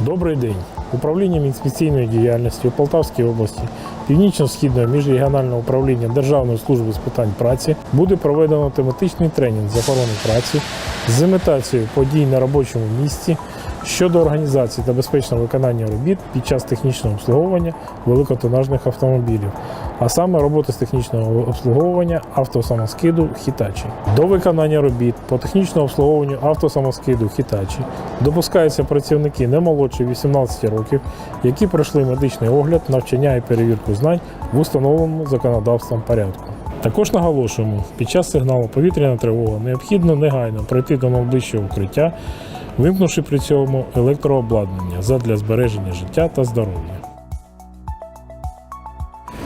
Добрий день. Управлінням інспекційної діяльності у Полтавській області Північно-Східного міжрегіонального управління Державної служби з питань праці буде проведено тематичний тренінг з охорони праці з імітацією подій на робочому місці щодо організації та безпечного виконання робіт під час технічного обслуговування великотонажних автомобілів, а саме роботи з технічного обслуговування автосамоскиду Хітачі. До виконання робіт по технічному обслуговуванню автосамоскиду Хітачі допускаються працівники не молодші 18 років, які пройшли медичний огляд, навчання і перевірку знань в установленому законодавством порядку. Також наголошуємо, під час сигналу повітряна тривога необхідно негайно пройти до найближчого укриття, вимкнувши при цьому електрообладнання задля збереження життя та здоров'я.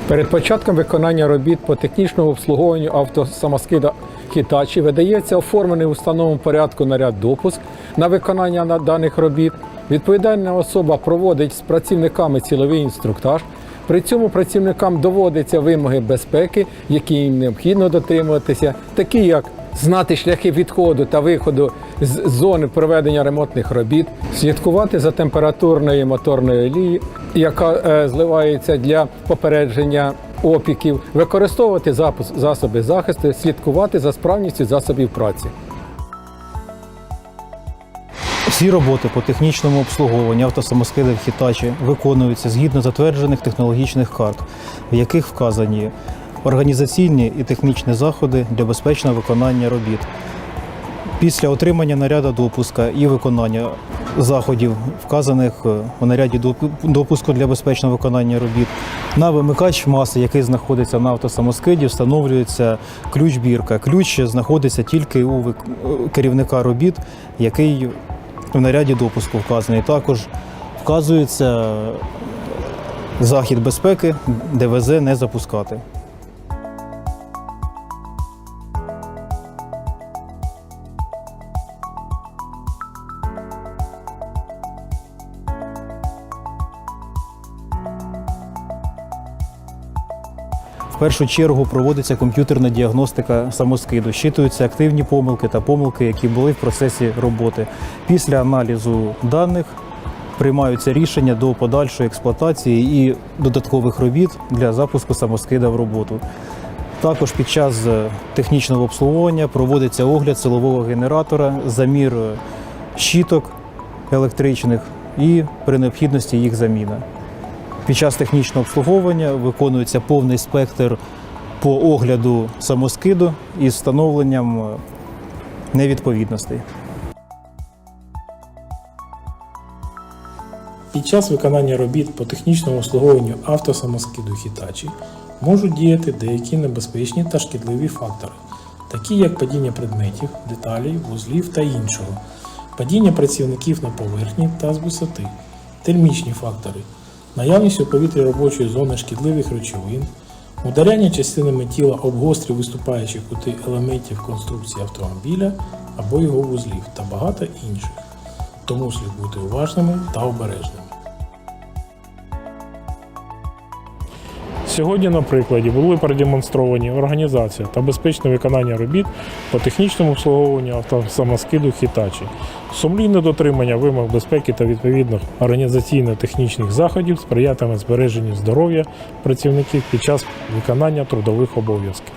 Перед початком виконання робіт по технічному обслуговуванню автосамоскида Hitachi видається оформлений в установленому порядку наряд допуск на виконання даних робіт. Відповідальна особа проводить з працівниками ціловий інструктаж. При цьому працівникам доводяться вимоги безпеки, які їм необхідно дотримуватися, такі як знати шляхи відходу та виходу з зони проведення ремонтних робіт, слідкувати за температурною моторною олією, яка е, зливається для попередження опіків, використовувати засоби захисту, слідкувати за справністю засобів праці. Всі роботи по технічному обслуговуванню автосамоскидів Hitachi виконуються згідно затверджених технологічних карт, в яких вказані організаційні і технічні заходи для безпечного виконання робіт. Після отримання наряду допуска і виконання заходів, вказаних е, у наряді допуску для безпечного виконання робіт, на вимикач маси, який знаходиться на автосамоскиді, встановлюється ключ бірка. Ключ знаходиться тільки у е, керівника робіт, який в наряді допуску вказаний. Також вказується захід безпеки, ДВЗ не запускати. Першу чергу проводиться комп'ютерна діагностика самоскиду, щитуються активні помилки та помилки, які були в процесі роботи. Після аналізу даних приймаються рішення до подальшої експлуатації і додаткових робіт для запуску самоскида в роботу. Також під час е, технічного обслуговування проводиться огляд силового генератора, замір е, щиток електричних і при необхідності їх заміна. Під час технічного обслуговування виконується повний спектр по огляду самоскиду із встановленням е, невідповідностей. Під час виконання робіт по технічному обслуговуванню автосамоскиду Hitachi можуть діяти деякі небезпечні та шкідливі фактори, такі як падіння предметів, деталей, вузлів та іншого, падіння працівників на поверхні та з висоти, термічні фактори, наявність у повітрі робочої зони шкідливих речовин, ударяння частинами тіла об гострі виступаючі кути елементів конструкції автомобіля або його вузлів та багато інших тому слід бути уважними та обережними. Сьогодні на прикладі були продемонстровані організація та безпечне виконання робіт по технічному обслуговуванню автосамоскиду Хітачі, Сумлінне дотримання вимог безпеки та відповідних організаційно-технічних заходів сприятиме збереженню здоров'я працівників під час виконання трудових обов'язків.